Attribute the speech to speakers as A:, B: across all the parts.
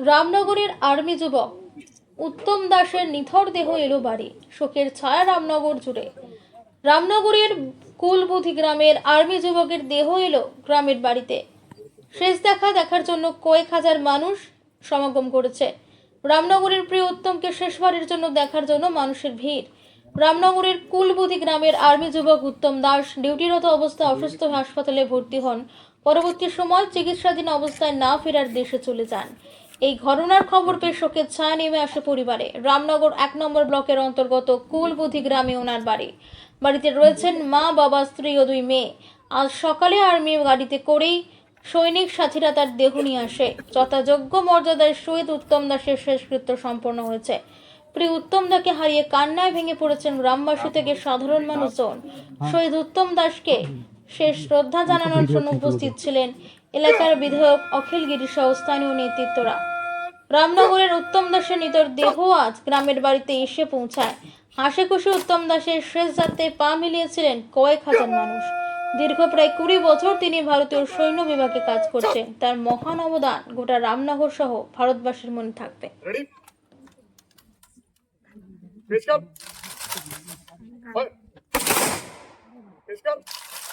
A: রামনগরের army যুবক। উত্তম দাসের নিথর দেহ এলো বাড়ি। শোকের ছায়া রামনগর জুড়ে। রামনগরের কুলবুধি গ্রামের আর্মি যুবকের দেহ এলো গ্রামের বাড়িতে। শেষ দেখা দেখার জন্য কয়েক হাজার মানুষ সমাগম করেছে। রামনগরের প্রিয় উত্তমকে শেষবারের জন্য দেখার জন্য মানুষের ভিড়। রামনগরের কুলবুধি গ্রামের আর্মি যুবক উত্তম দাস ডিউটিরত অবস্থায় অসুস্থ হাসপাতালে ভর্তি হন। পরবর্তী সময় চিকিৎসাধীন অবস্থায় না ফেরার দেশে চলে যান। এই ঘটনার খবর পেয়ে শোকের ছায়া নেমে আসে পরিবারে। রামনগর এক নম্বর ব্লকের অন্তর্গত কুলবুধি গ্রামে ওনার বাড়ি। বাড়িতে রয়েছেন মা, বাবা, স্ত্রী ও দুই মেয়ে। আজ সকালে আর্মি গাড়িতে করেই সৈনিক সাথীরা তার দেহ নিয়ে আসে। যথাযোগ্য মর্যাদায় শহীদ উত্তম দাসের শেষকৃত্য সম্পন্ন হয়েছে। প্রিয় উত্তম দাকে হারিয়ে কান্নায় ভেঙে পড়েছেন গ্রামবাসী থেকে সাধারণ মানুষজন। শহীদ উত্তম দাসকে শেষ শ্রদ্ধা জানানোর জন্য উপস্থিত ছিলেন এলাকার বিধায়ক অখিল গিরি সহ স্থানীয় নেতৃত্বরা। রামনগরের উত্তম দাসের নিতর দেহ আজ গ্রামের বাড়িতে এসে পৌঁছায়। হাসি খুশি উত্তম দাসের শেষ যাত্রে পা মিলিয়েছিলেন কয়েক হাজার মানুষ। দীর্ঘ প্রায় কুড়ি বছর তিনি ভারতীয় সৈন্য বিভাগে কাজ করছেন। তার মহান অবদান গোটা রামনগর সহ ভারতবাসীর মনে থাকবে.
B: Fire. Pitch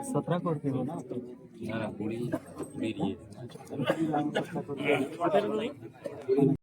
C: es
D: otra corte no la